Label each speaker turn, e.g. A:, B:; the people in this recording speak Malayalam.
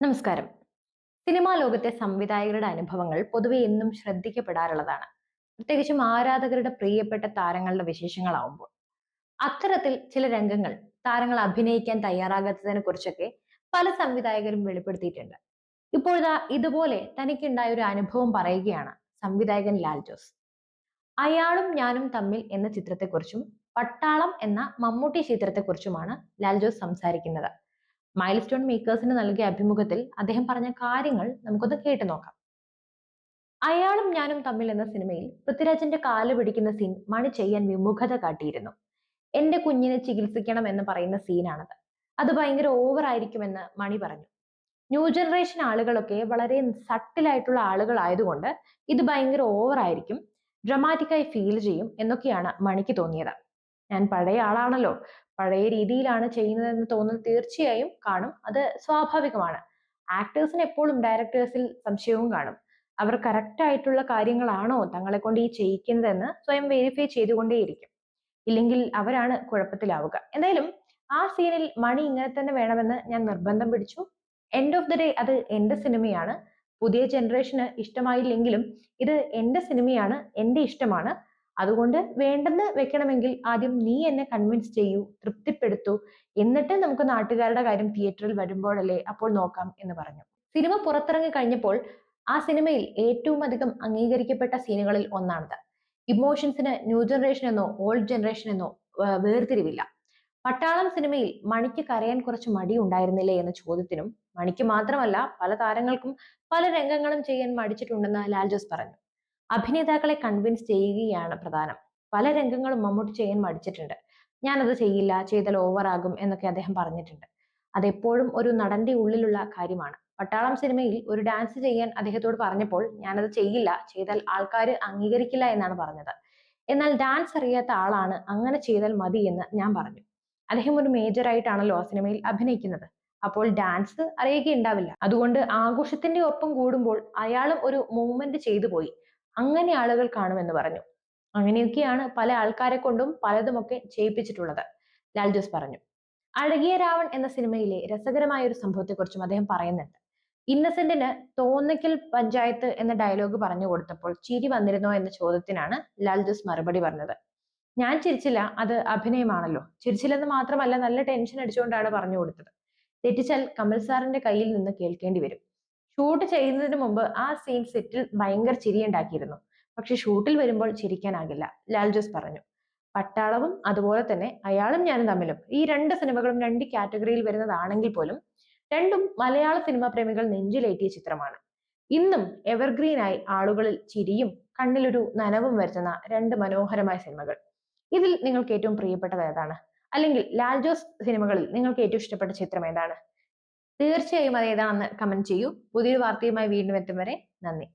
A: നമസ്കാരം. സിനിമാ ലോകത്തെ സംവിധായകരുടെ അനുഭവങ്ങൾ പൊതുവെ എന്നും ശ്രദ്ധിക്കപ്പെടാറുള്ളതാണ്. പ്രത്യേകിച്ചും ആരാധകരുടെ പ്രിയപ്പെട്ട താരങ്ങളുടെ വിശേഷങ്ങളാവുമ്പോൾ. അത്തരത്തിൽ ചില രംഗങ്ങൾ താരങ്ങൾ അഭിനയിക്കാൻ തയ്യാറാകാത്തതിനെ കുറിച്ചൊക്കെ പല സംവിധായകരും വെളിപ്പെടുത്തിയിട്ടുണ്ട്. ഇപ്പോഴാ ഇതുപോലെ തനിക്കുണ്ടായ ഒരു അനുഭവം പറയുകയാണ് സംവിധായകൻ ലാൽ ജോസ് അയാളും ഞാനും തമ്മിൽ എന്ന ചിത്രത്തെക്കുറിച്ചും പട്ടാളം എന്ന മമ്മൂട്ടി ചിത്രത്തെക്കുറിച്ചുമാണ് ലാൽ ജോസ് സംസാരിക്കുന്നത്. മൈൽ സ്റ്റോൺ മേക്കേഴ്സിന് നൽകിയ അഭിമുഖത്തിൽ അദ്ദേഹം പറഞ്ഞ കാര്യങ്ങൾ നമുക്കൊന്ന് കേട്ടു നോക്കാം. അയാളും ഞാനും തമ്മിൽ എന്ന സിനിമയിൽ പൃഥ്വിരാജിന്റെ കാൽ പിടിക്കുന്ന സീൻ മണി ചെയ്യാൻ വിമുഖത കാട്ടിയിരുന്നു. എന്റെ കുഞ്ഞിനെ ചികിത്സിക്കണം എന്ന് പറയുന്ന സീനാണത് അത് ഭയങ്കര ഓവർ ആയിരിക്കുമെന്ന് മണി പറഞ്ഞു. ന്യൂ ജനറേഷൻ ആളുകളൊക്കെ വളരെ സട്ടിലായിട്ടുള്ള ആളുകളായതുകൊണ്ട് ഇത് ഭയങ്കര ഓവർ ആയിരിക്കും ഡ്രമാറ്റിക്കായി ഫീൽ ചെയ്യും എന്നൊക്കെയാണ് മണിക്ക് തോന്നിയത്. ഞാൻ പഴയ ആളാണല്ലോ. പഴയ രീതിയിലാണ് ചെയ്യുന്നതെന്ന് തോന്നുന്നത് തീർച്ചയായും കാണും. അത് സ്വാഭാവികമാണ്. ആക്ടേഴ്സിന് എപ്പോഴും ഡയറക്ടേഴ്സിൽ സംശയവും കാണും. അവർ കറക്റ്റ് ആയിട്ടുള്ള കാര്യങ്ങളാണോ തങ്ങളെ കൊണ്ട് ഈ ചെയ്യിക്കുന്നതെന്ന് സ്വയം വെരിഫൈ ചെയ്തുകൊണ്ടേയിരിക്കും. ഇല്ലെങ്കിൽ അവരാണ് കുഴപ്പത്തിലാവുക. എന്തായാലും ആ സീനിൽ മണി ഇങ്ങനെ തന്നെ വേണമെന്ന് ഞാൻ നിർബന്ധം പിടിച്ചു. എൻഡ് ഓഫ് ദി ഡേ അത് എന്റെ സിനിമയാണ്. പുതിയ ജനറേഷന് ഇഷ്ടമായില്ലെങ്കിലും ഇത് എന്റെ സിനിമയാണ് എന്റെ ഇഷ്ടമാണ്. അതുകൊണ്ട് വേണ്ടെന്ന് വെക്കണമെങ്കിൽ ആദ്യം നീ എന്നെ കൺവിൻസ് ചെയ്യൂ തൃപ്തിപ്പെടുത്തൂ. എന്നിട്ട് നമുക്ക് നാട്ടുകാരുടെ കാര്യം തിയേറ്ററിൽ വരുമ്പോഴല്ലേ അപ്പോൾ നോക്കാം എന്ന് പറഞ്ഞു. സിനിമ പുറത്തിറങ്ങി കഴിഞ്ഞപ്പോൾ ആ സിനിമയിൽ ഏറ്റവും അധികം അംഗീകരിക്കപ്പെട്ട സീനുകളിൽ ഒന്നാണത്. ഇമോഷൻസിന് ന്യൂ ജനറേഷൻ എന്നോ ഓൾഡ് ജനറേഷൻ എന്നോ വേർതിരിവില്ല. പട്ടാളം സിനിമയിൽ മണിക്ക് കരയാൻ കുറച്ച് മടി ഉണ്ടായിരുന്നില്ലേ എന്ന ചോദ്യത്തിനും മണിക്ക് മാത്രമല്ല പല താരങ്ങൾക്കും പല രംഗങ്ങളും ചെയ്യാൻ മടിച്ചിട്ടുണ്ടെന്ന് ലാൽ ജോസ് പറഞ്ഞു. അഭിനേതാക്കളെ കൺവിൻസ് ചെയ്യുകയാണ് പ്രധാനം. പല രംഗങ്ങളും മമ്മൂട്ടി ചെയ്യാൻ മടിച്ചിട്ടുണ്ട്. ഞാനത് ചെയ്യില്ല ചെയ്താൽ ഓവറാകും എന്നൊക്കെ അദ്ദേഹം പറഞ്ഞിട്ടുണ്ട്. അതെപ്പോഴും ഒരു നടന്റെ ഉള്ളിലുള്ള കാര്യമാണ്. പട്ടാളം സിനിമയിൽ ഒരു ഡാൻസ് ചെയ്യാൻ അദ്ദേഹത്തോട് പറഞ്ഞപ്പോൾ ഞാനത് ചെയ്യില്ല ചെയ്താൽ ആൾക്കാർ അംഗീകരിക്കില്ല എന്നാണ് പറഞ്ഞത്. എന്നാൽ ഡാൻസ് അറിയാത്ത ആളാണ് അങ്ങനെ ചെയ്താൽ മതി എന്ന് ഞാൻ പറഞ്ഞു. അദ്ദേഹം ഒരു മേജർ ആയിട്ടാണല്ലോ ആ സിനിമയിൽ അഭിനയിക്കുന്നത്. അപ്പോൾ ഡാൻസ് അറിയുകയുണ്ടാവില്ല. അതുകൊണ്ട് ആഘോഷത്തിന്റെ ഒപ്പം കൂടുമ്പോൾ അയാളും ഒരു മൂവ്മെന്റ് ചെയ്തു പോയി. അങ്ങനെ ആളുകൾ കാണുമെന്ന് പറഞ്ഞു. അങ്ങനെയൊക്കെയാണ് പല ആൾക്കാരെ കൊണ്ടും പലതുമൊക്കെ ചെയ്യിപ്പിച്ചിട്ടുള്ളത്. ലാൽ ജോസ് പറഞ്ഞു. അഴകിയ രാവൺ എന്ന സിനിമയിലെ രസകരമായ ഒരു സംഭവത്തെക്കുറിച്ചും അദ്ദേഹം പറയുന്നുണ്ട്. ഇന്നസെന്റിന് തോന്നിക്കൽ പഞ്ചായത്ത് എന്ന ഡയലോഗ് പറഞ്ഞു കൊടുത്തപ്പോൾ ചിരി വന്നിരുന്നോ എന്ന ചോദ്യത്തിനാണ് ലാൽ ജോസ് മറുപടി പറഞ്ഞത്. ഞാൻ ചിരിച്ചില്ല അത് അഭിനയമാണല്ലോ. ചിരിച്ചില്ലെന്ന് മാത്രമല്ല നല്ല ടെൻഷൻ അടിച്ചുകൊണ്ടാണ് പറഞ്ഞു കൊടുത്തത്. തെറ്റിച്ചാൽ കമൽ സാറിന്റെ കയ്യിൽ നിന്ന് കേൾക്കേണ്ടി വരും. ഷൂട്ട് ചെയ്യുന്നതിന് മുമ്പ് ആ സീൻ സെറ്റിൽ ഭയങ്കര ചിരിയുണ്ടാക്കിയിരുന്നു പക്ഷെ ഷൂട്ടിൽ വരുമ്പോൾ ചിരിക്കാനാകില്ല. ലാൽ ജോസ് പറഞ്ഞു. പട്ടാളവും അതുപോലെ തന്നെ അയാളും ഞാനും തമ്മിലും. ഈ രണ്ട് സിനിമകളും രണ്ട് കാറ്റഗറിയിൽ വരുന്നതാണെങ്കിൽ പോലും രണ്ടും മലയാള സിനിമാ പ്രേമികൾ നെഞ്ചിലേറ്റിയ ചിത്രമാണ്. ഇന്നും എവർഗ്രീനായി ആളുകളിൽ ചിരിയും കണ്ണിലൊരു നനവും വരുത്തുന്ന രണ്ട് മനോഹരമായ സിനിമകൾ. ഇതിൽ നിങ്ങൾക്ക് ഏറ്റവും പ്രിയപ്പെട്ടത് ഏതാണ്? അല്ലെങ്കിൽ ലാൽ ജോസ് സിനിമകളിൽ നിങ്ങൾക്ക് ഏറ്റവും ഇഷ്ടപ്പെട്ട ചിത്രം ഏതാണ്? തീർച്ചയായും അത് ഏതാണെന്ന് കമന്റ് ചെയ്യൂ. പുതിയൊരു വാർത്തയുമായി വീണ്ടും എത്തും വരെ നന്ദി.